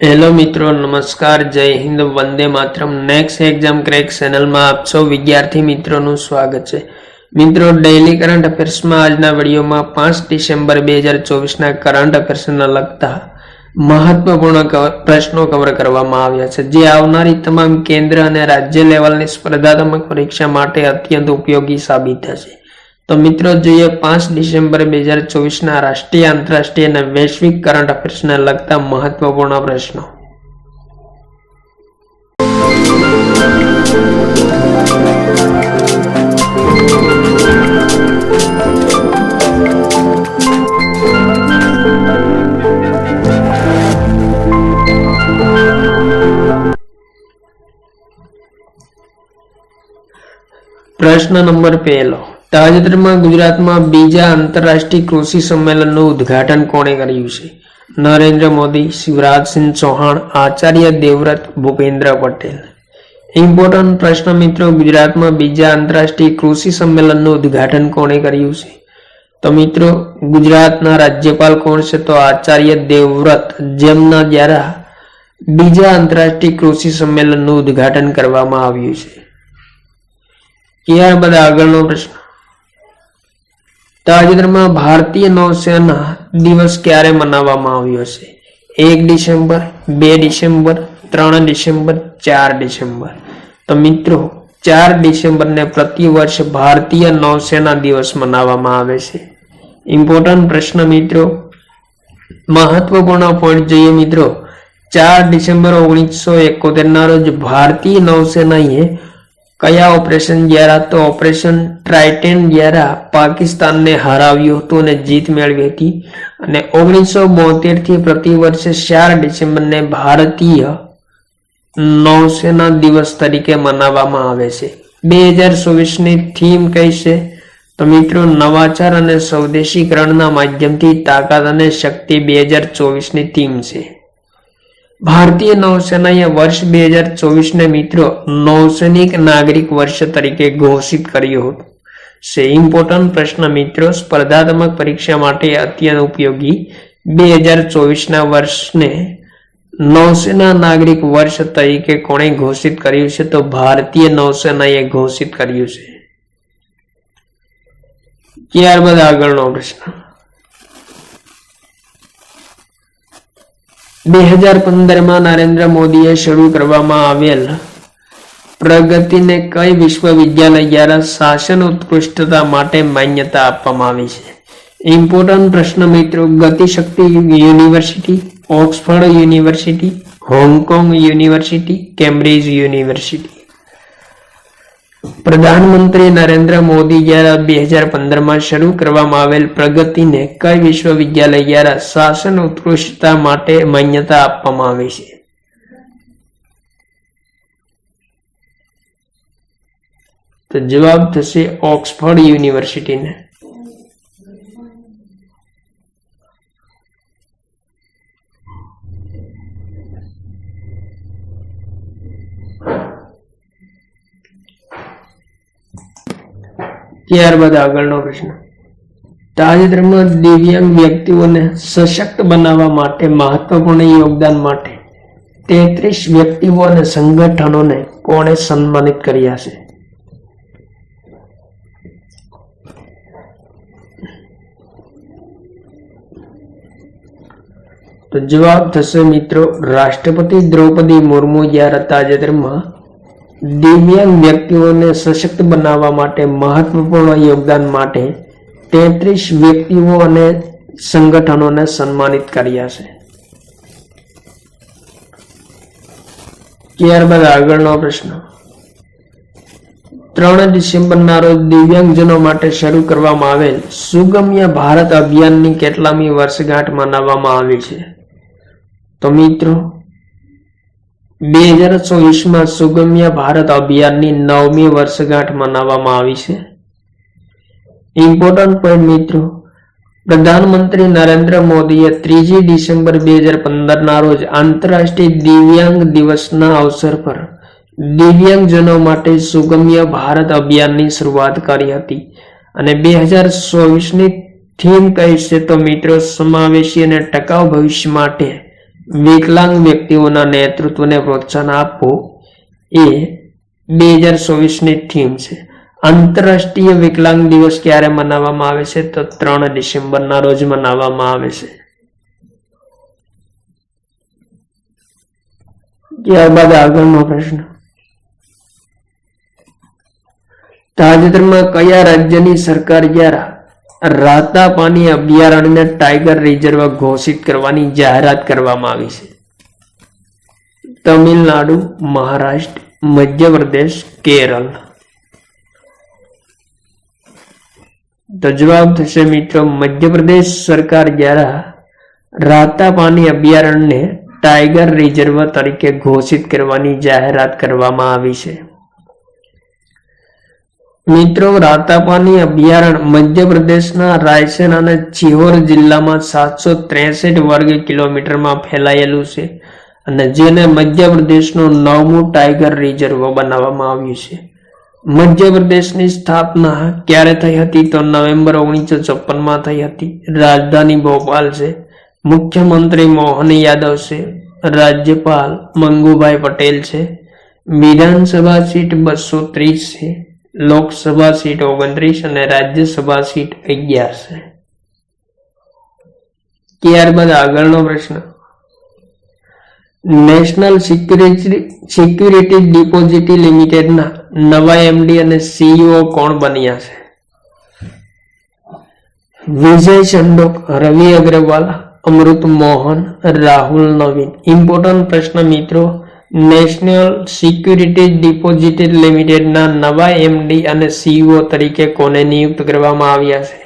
Hello મિત્રો, નમસ્કાર, જય હિન્દ, વંદે માત્રમ. નેક્સ્ટ એક્ઝામ ક્રેક ચેનલમાં આપ સૌ વિદ્યાર્થી મિત્રોનું સ્વાગત છે. મિત્રો ડેઇલી કરંટ અફેર્સમાં આજના વિડીયોમાં પાંચ ડિસેમ્બર બે હજાર ચોવીસના કરંટ અફેર્સને લગતા મહત્વપૂર્ણ પ્રશ્નો કવર કરવામાં આવ્યા છે. જે આવનારી તમામ કેન્દ્ર અને રાજ્ય લેવલની સ્પર્ધાત્મક પરીક્ષા માટે અત્યંત ઉપયોગી સાબિત થશે. તો મિત્રો જોઈએ પાંચ ડિસેમ્બર બે હજાર ચોવીસના રાષ્ટ્રીય, આંતરરાષ્ટ્રીય અને વૈશ્વિક કરંટ અફેર્સને લગતા મહત્વપૂર્ણ પ્રશ્નો. પ્રશ્ન નંબર પહેલો. તાજેતરમાં ગુજરાતમાં બીજા આંતરરાષ્ટ્રીય કૃષિ સંમેલનનું ઉદ્ઘાટન કોણે કર્યું છે? નરેન્દ્ર મોદી, શિવરાજસિંહ ચૌહાણ, આચાર્ય દેવવ્રત, ભૂપેન્દ્ર પટેલ. ઇમ્પોર્ટન્ટ પ્રશ્ન મિત્રો, ગુજરાતમાં બીજા આંતરરાષ્ટ્રીય કૃષિ સંમેલનનું ઉદ્ઘાટન કોણે કર્યું છે? તો મિત્રો, ગુજરાતના રાજ્યપાલ કોણ છે? તો આચાર્ય દેવવ્રત. જેમના દ્વારા બીજા આંતરરાષ્ટ્રીય કૃષિ સંમેલનનું ઉદ્ઘાટન કરવામાં આવ્યું છે. ત્યારબાદ આગળનો પ્રશ્ન. તાજેતરમાં ભારતીય નૌસેના દિવસ ક્યારે મનાવવામાં આવ્યો છે? એક ડિસેમ્બર, બે ડિસેમ્બર, ત્રણ ડિસેમ્બર, ચાર ડિસેમ્બર. તો મિત્રો, ચાર ડિસેમ્બરને પ્રતિ વર્ષ ભારતીય નૌસેના દિવસ મનાવવામાં આવે છે. ઇમ્પોર્ટન્ટ પ્રશ્ન મિત્રો, મહત્વપૂર્ણ પોઈન્ટ જોઈએ મિત્રો. ચાર ડિસેમ્બર ઓગણીસો એકોતેર ના રોજ ભારતીય નૌસેનાએ કયા ઓપરેશન દ્વારા તો ઓપરેશન ટ્રાઇટેન દ્વારા પાકિસ્તાનને હરાવ્યું હતું અને જીત મેળવી હતી. અને ઓગણીસો બોતેરથી પ્રતિ વર્ષે ચાર ડિસેમ્બરને ભારતીય નૌસેના દિવસ તરીકે મનાવવામાં આવે છે. બે હજાર ચોવીસની થીમ કઈ છે? તો મિત્રો, નવાચાર અને સ્વદેશીકરણના માધ્યમથી તાકાત અને શક્તિ બે હજાર ચોવીસની થીમ છે. ભારતીય નૌસેનાએ વર્ષ બે હજાર ચોવીસને મિત્રો નૌસૈનિક નાગરિક વર્ષ તરીકે ઘોષિત કર્યું હતું. સે ઇમ્પોર્ટન્ટ પ્રશ્ન, મિત્રો, સ્પર્ધાત્મક પરીક્ષા માટે અત્યંત ઉપયોગી બે હજાર ચોવીસના વર્ષને નૌસેના નાગરિક વર્ષ તરીકે કોણે ઘોષિત કર્યું છે? તો ભારતીય નૌસેનાએ ઘોષિત કર્યું છે. ત્યારબાદ આગળનો પ્રશ્ન. બે હજાર પંદરમાં નરેન્દ્ર મોદીએ શરૂ કરવામાં આવેલ પ્રગતિને કઈ વિશ્વવિદ્યાલય દ્વારા શાસન ઉત્કૃષ્ટતા માટે માન્યતા આપવામાં આવી છે? ઇમ્પોર્ટન્ટ પ્રશ્ન મિત્રો, Gati Shakti university, Oxford university, Hong Kong university, Cambridge university. પ્રધાનમંત્રી નરેન્દ્ર મોદી દ્વારા બે હજાર પંદરમાં શરૂ કરવામાં આવેલ પ્રગતિને કઈ વિશ્વવિદ્યાલય દ્વારા શાસન ઉત્કૃષ્ટતા માટે માન્યતા આપવામાં આવી છે. તો જવાબ થશે ઓક્સફર્ડ યુનિવર્સિટીને. ત્યારબાદ આગળનો પ્રશ્ન. તાજેતરમાં દિવ્યાંગ વ્યક્તિઓને સશક્ત બનાવવા માટે મહત્વપૂર્ણ યોગદાન માટે તેત્રીસ વ્યક્તિઓ અને સંગઠનોને કોણે સન્માનિત કર્યા છે તો જવાબ થશે મિત્રો રાષ્ટ્રપતિ દ્રૌપદી મુર્મુ. જ્યારે તાજેતરમાં દિવ્યાંગ વ્યક્તિઓને સશક્ત બનાવવા માટે મહત્વપૂર્ણ યોગદાન માટે તેત્રીસ વ્યક્તિઓ અને સંગઠનોને સન્માનિત કર્યા છે. ત્યારબાદ આગળનો પ્રશ્ન. ત્રણ ડિસેમ્બરના રોજ દિવ્યાંગજનો માટે શરૂ કરવામાં આવેલ સુગમ્ય ભારત અભિયાનની કેટલામી વર્ષગાંઠ મનાવવામાં આવી છે. તો મિત્રો બે હજાર ચોવીસમાં સુગમ્ય ભારત અભિયાનની નવમી વર્ષગાંઠ મનાવવામાં આવી છે. ઇમ્પોર્ટન્ટ પોઈન્ટ મિત્રો, પ્રધાનમંત્રી નરેન્દ્ર મોદીએ ત્રીજી ડિસેમ્બર બે હજાર પંદરના રોજ આંતરરાષ્ટ્રીય દિવ્યાંગ દિવસના અવસર પર દિવ્યાંગજનો માટે સુગમ્ય ભારત અભિયાનની શરૂઆત કરી હતી અને બે હજાર ચોવીસની થીમ કહી છે તો મિત્રો, સમાવેશી અને ટકાઉ ભવિષ્ય માટે વિકલાંગ વ્યક્તિઓના નેતૃત્વને પ્રોત્સાહન આપવું એ બે હજાર ચોવીસની થીમ છે. આંતરરાષ્ટ્રીય વિકલાંગ દિવસ ક્યારે મનાવવામાં આવે છે? તો ત્રણ ડિસેમ્બરના રોજ મનાવવામાં આવે છે. ત્યારબાદ આગળનો પ્રશ્ન. તાજેતરમાં કયા રાજ્યની સરકાર દ્વારા રાતા પાણી અભયારણ્યને ટાઈગર રિઝર્વ ઘોષિત કરવાની જાહેરાત કરવામાં આવી છે. તમિલનાડુ, મહારાષ્ટ્ર, મધ્યપ્રદેશ, કેરળ. તો જવાબ થશે મિત્રો, મધ્યપ્રદેશ સરકાર દ્વારા રાતાપાની અભયારણ્યને ટાઈગર રિઝર્વ તરીકે ઘોષિત કરવાની જાહેરાત કરવામાં આવી છે. મિત્રો, રાતાપાની અભયારણ્ય મધ્યપ્રદેશના રાયસેન અને ચિહોર જિલ્લામાં સાતસો ત્રેસઠ વર્ગ કિલોમીટરમાં ફેલાયેલું છે અને જેને મધ્યપ્રદેશનું નવમું ટાઈગર રિઝર્વ બનાવવામાં આવ્યું છે. મધ્યપ્રદેશની સ્થાપના ક્યારે થઈ હતી તો નવેમ્બર ઓગણીસો છપ્પનમાં થઈ હતી. રાજધાની ભોપાલ છે. મુખ્યમંત્રી મોહન યાદવ છે. રાજ્યપાલ મંગુભાઈ પટેલ છે. વિધાનસભા સીટ બસો ત્રીસ છે. લોકસભા સીટ ઓગણત્રીસ અને રાજ્યસભા સીટ અગિયાર છે ત્યારબાદ આગળનો પ્રશ્ન નેશનલ સિક્યુરિટી ડિપોઝિટી લિમિટેડના નવા એમડી અને સીઈઓ કોણ બન્યા છે વિજય ચંડોક રવિ અગ્રવાલ અમૃત મોહન રાહુલ નવીન ઇમ્પોર્ટન્ટ પ્રશ્ન મિત્રો નેશનલ સિક્યુરિટી ડિપોઝિટ લિમિટેડના નવા એમડી અને સીઈઓ તરીકે કોને નિયુક્ત કરવામાં આવ્યા છે?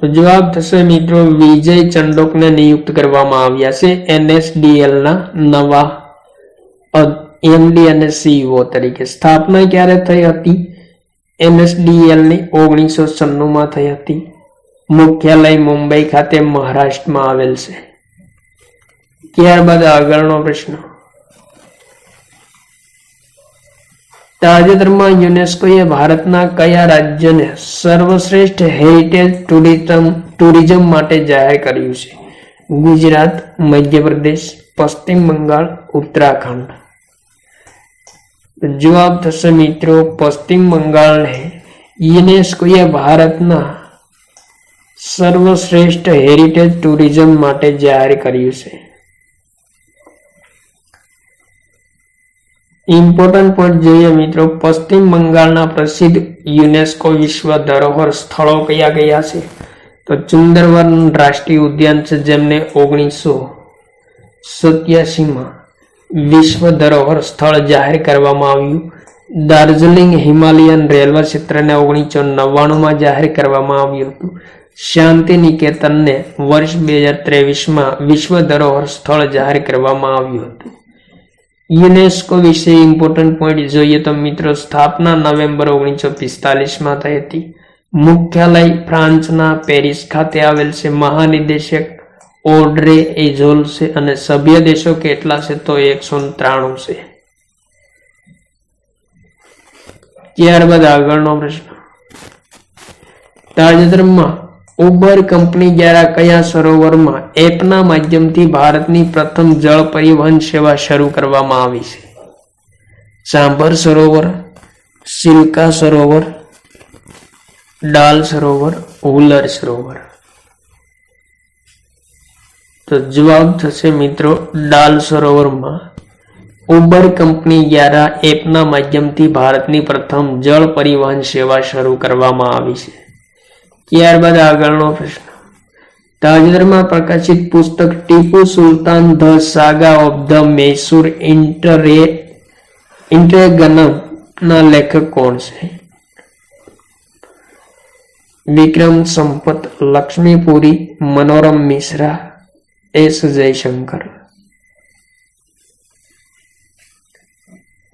તો જવાબ થશે મિત્રો વિજય ચંડોકને નિયુક્ત કરવામાં આવ્યા છે એનએસડીએલના નવા એમડી અને સીઈઓ તરીકે. સ્થાપના ક્યારે થઈ હતી? એનએસડીએલની ઓગણીસો છન્નુંમાં થઈ હતી. મુખ્યાલય મુંબઈ ખાતે મહારાષ્ટ્રમાં આવેલ છે. ત્યારબાદ આગળનો પ્રશ્ન તાજેતરમાં યુનેસ્કોએ ભારતના કયા રાજ્યને સર્વશ્રેષ્ઠ હેરિટેજ ટુરિઝમ ટુરિઝમ માટે જાહેર કર્યું છે ગુજરાત મધ્યપ્રદેશ પશ્ચિમ બંગાળ ઉત્તરાખંડ જવાબ થશે મિત્રો પશ્ચિમ બંગાળને યુનેસ્કોએ ભારતના સર્વશ્રેષ્ઠ હેરિટેજ ટુરિઝમ માટે જાહેર કર્યું છે ઇમ્પોર્ટન્ટ પોઈન્ટ જોઈએ મિત્રો, પશ્ચિમ બંગાળના પ્રસિદ્ધ યુનેસ્કો વિશ્વ ધરોહર સ્થળો કયા કયા છે? તો ચુંદરવન રાષ્ટ્રીય ઉદ્યાન છે જેમને ઓગણીસો સત્યાસીમાં વિશ્વ ધરોહર સ્થળ જાહેર કરવામાં આવ્યું. દાર્જિલિંગ હિમાલયન રેલવે ક્ષેત્રને ઓગણીસો નવ્વાણુંમાં જાહેર કરવામાં આવ્યું હતું. શાંતિ નિકેતનને વર્ષ બે હજાર ત્રેવીસમાં વિશ્વ ધરોહર સ્થળ જાહેર કરવામાં આવ્યું હતું. યુનેસ્કો વિશે ઇમ્પોર્ટન્ટ પોઈન્ટ જોઈએ તો મિત્રો, સ્થાપના નવેમ્બર ઓગણીસો પિસ્તાલીસમાં થઈ હતી. મુખ્યાલય ફ્રાન્સના પેરિસ ખાતે આવેલ છે. મહાનિદેશક ઓડ્રે એઝોલ છે અને સભ્ય દેશો કેટલા છે તો એકસો ત્રાણું છે. ત્યારબાદ આગળનો પ્રશ્ન. તાજેતરમાં ઉબર કંપની દ્વારા કયા સરોવરમાં એપના માધ્યમથી ભારતની પ્રથમ જળ પરિવહન સેવા શરૂ કરવામાં આવી છે? સાંભર સરોવર, સિલ્કા સરોવર, ડાલ સરોવર, હુલર સરોવર. તો જવાબ થશે મિત્રો ડાલ સરોવરમાં. ઉબર કંપની દ્વારા એપના માધ્યમથી ભારતની પ્રથમ જળ પરિવહન સેવા શરૂ કરવામાં આવી છે. ત્યારબાદ આગળનો પ્રશ્ન. તાજેતરમાં પ્રકાશિત પુસ્તક Tipu Sultan the saga of the Mysore inter interregnum ના લેખક કોણ છે? વિક્રમ સંપત, લક્ષ્મીપુરી, મનોરમ મિશ્રા, એસ જયશંકર.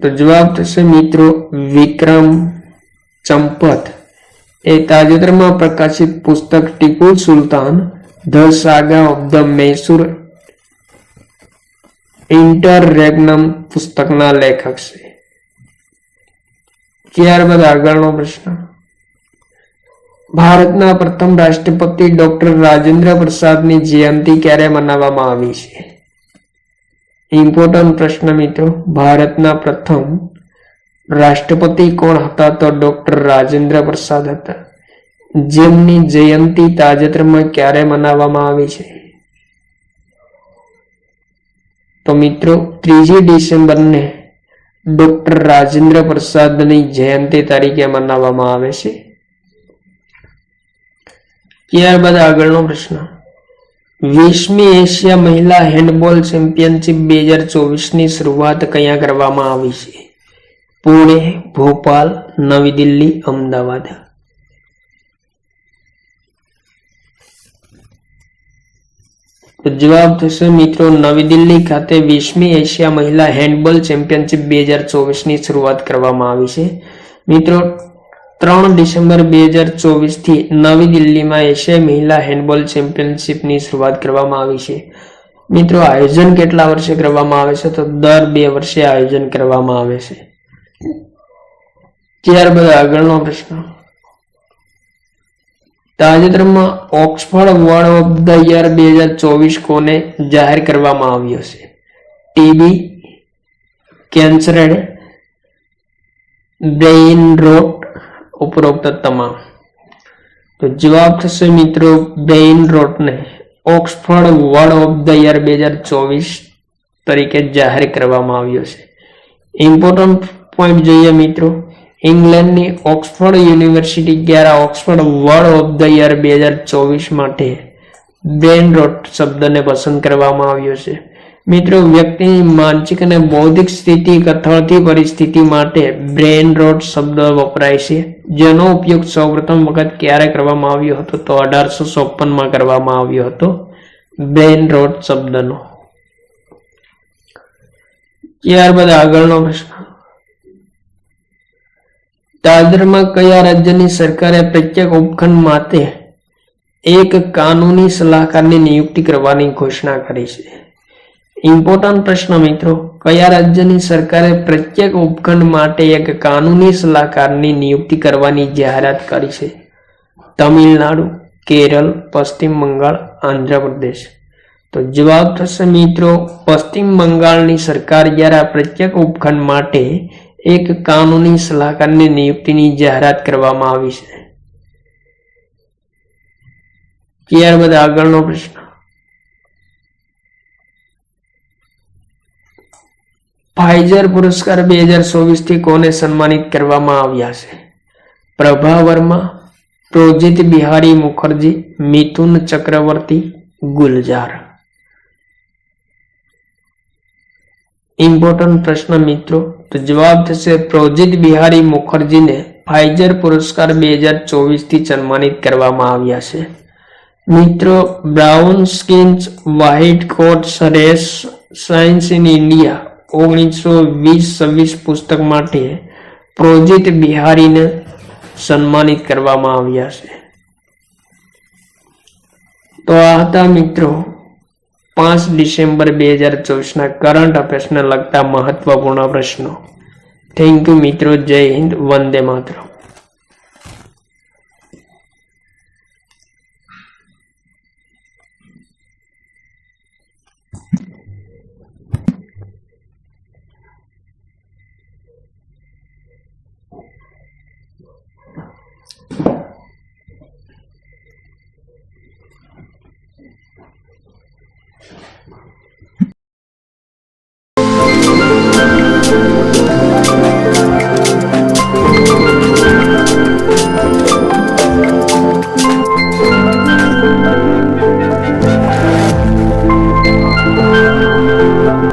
તો જવાબ થશે મિત્રો વિક્રમ ચંપત એ તાજેતરમાં પ્રકાશિત પુસ્તક Tipu Sultan, the saga of the Mysore, interregnum પુસ્તકના લેખક છે. ત્યારબાદ આગળનો પ્રશ્ન. ભારતના પ્રથમ રાષ્ટ્રપતિ ડોક્ટર રાજેન્દ્ર પ્રસાદની જયંતિ ક્યારે મનાવવામાં આવી છે? ઇમ્પોર્ટન્ટ પ્રશ્ન મિત્રો, ભારતના પ્રથમ રાષ્ટ્રપતિ કોણ હતા તો ડોક્ટર રાજેન્દ્ર પ્રસાદ હતા. જેમની જયંતિ તાજેતરમાં ક્યારે મનાવવામાં આવી છે? તો મિત્રો, ત્રીજી ડિસેમ્બરને ડોક્ટર રાજેન્દ્ર પ્રસાદની જયંતિ તરીકે મનાવવામાં આવે છે. ત્યારબાદ આગળનો પ્રશ્ન. વીસમી એશિયા મહિલા હેન્ડબોલ ચેમ્પિયનશિપ બે હજાર ચોવીસની શરૂઆત કયા કરવામાં આવી છે? પુણે, ભોપાલ, નવી દિલ્હી, અમદાવાદ. જવાબ થશે મિત્રો, નવી દિલ્હી ખાતે વીસમી એશિયા મહિલા હેન્ડબોલ ચેમ્પિયનશિપ બે હજાર ચોવીસની શરૂઆત કરવામાં આવી છે. મિત્રો, ત્રણ ડિસેમ્બર બે હજાર ચોવીસથી નવી દિલ્હીમાં એશિયાઈ મહિલા હેન્ડબોલ ચેમ્પિયનશિપની શરૂઆત કરવામાં આવી છે. મિત્રો, આયોજન કેટલા વર્ષે કરવામાં આવે છે? તો દર બે વર્ષે આયોજન કરવામાં આવે છે. ત્યારબાદ આગળનો પ્રશ્ન. તાજેતરમાં Oxford word of the year બે હજાર ચોવીસ કોને જાહેર કરવામાં આવ્યો છે? ટીબી કેન્સર બ્રેઇન રોટ ઉપરોક્ત તમામ. તો જવાબ થશે મિત્રો brain રોટને Oxford word of the year બે હજાર ચોવીસ તરીકે જાહેર કરવામાં આવ્યો છે. ઇમ્પોર્ટન્ટ પોઈન્ટ જોઈએ મિત્રો. ઇંગ્લેન્ડની ઓક્સફર્ડ યુનિવર્સિટી દ્વારા Oxford word of the year બે હજાર ચોવીસ માટે બ્રેન રોટ શબ્દને પસંદ કરવામાં આવ્યો છે. મિત્રો, વ્યક્તિની માનસિક અને બૌદ્ધિક સ્થિતિ કથળતી પરિસ્થિતિ માટે બ્રેન રોટ શબ્દ વપરાય છે, જેનો ઉપયોગ સૌપ્રથમ વખત ક્યારે કરવામાં આવ્યો હતો તો અઢારસો ચોપનમાં કરવામાં આવ્યો હતો. બ્રેન રોટ શબ્દનો. ત્યારબાદ આગળનો પ્રશ્ન. તાજેતરમાં કયા રાજ્યની સરકારે પ્રત્યેક ઉપખંડ માટે એક કાનૂની સલાહકારની નિયુક્તિ કરવાની ઘોષણા કરી છે? ઇમ્પોર્ટન્ટ પ્રશ્ન મિત્રો, કયા રાજ્યની સરકારે પ્રત્યેક ઉપખંડ માટે એક કાનૂની સલાહકારની નિયુક્તિ કરવાની જાહેરાત કરી છે? તમિલનાડુ, કેરળ, પશ્ચિમ બંગાળ, આંધ્રપ્રદેશ. તો જવાબ થશે મિત્રો, પશ્ચિમ બંગાળની સરકાર દ્વારા પ્રત્યેક ઉપખંડ માટે એક કાનૂની સલાહકારની નિયુક્તિની જાહેરાત કરવામાં આવી છે. ત્યારબાદ આગળનો પ્રશ્ન. ફાઇઝર પુરસ્કાર બે હજાર ચોવીસથી કોને સન્માનિત કરવામાં આવ્યા છે? પ્રભા વર્મા, પ્રોજિત બિહારી મુખર્જી, મિથુન ચક્રવર્તી, ગુલજાર. ઇમ્પોર્ટન્ટ પ્રશ્ન મિત્રો, તો જવાબ થશે પ્રોજિત બિહારી મુખર્જીને ફાઇઝર પુરસ્કાર બે હજાર ચોવીસથી સન્માનિત કરવામાં આવ્યા છે. મિત્રો brown skins white coat race science in India ઓગણીસો વીસ છવ્વીસ પુસ્તક માટે પ્રોજિત બિહારીને સન્માનિત કરવામાં આવ્યા છે. તો આ હતા મિત્રો પાંચ ડિસેમ્બર બે હજાર ચોવીસના કરંટ અફેર્સને લગતા મહત્વપૂર્ણ પ્રશ્નો. થેન્ક યુ મિત્રો. જય હિન્દ. વંદે માતરમ.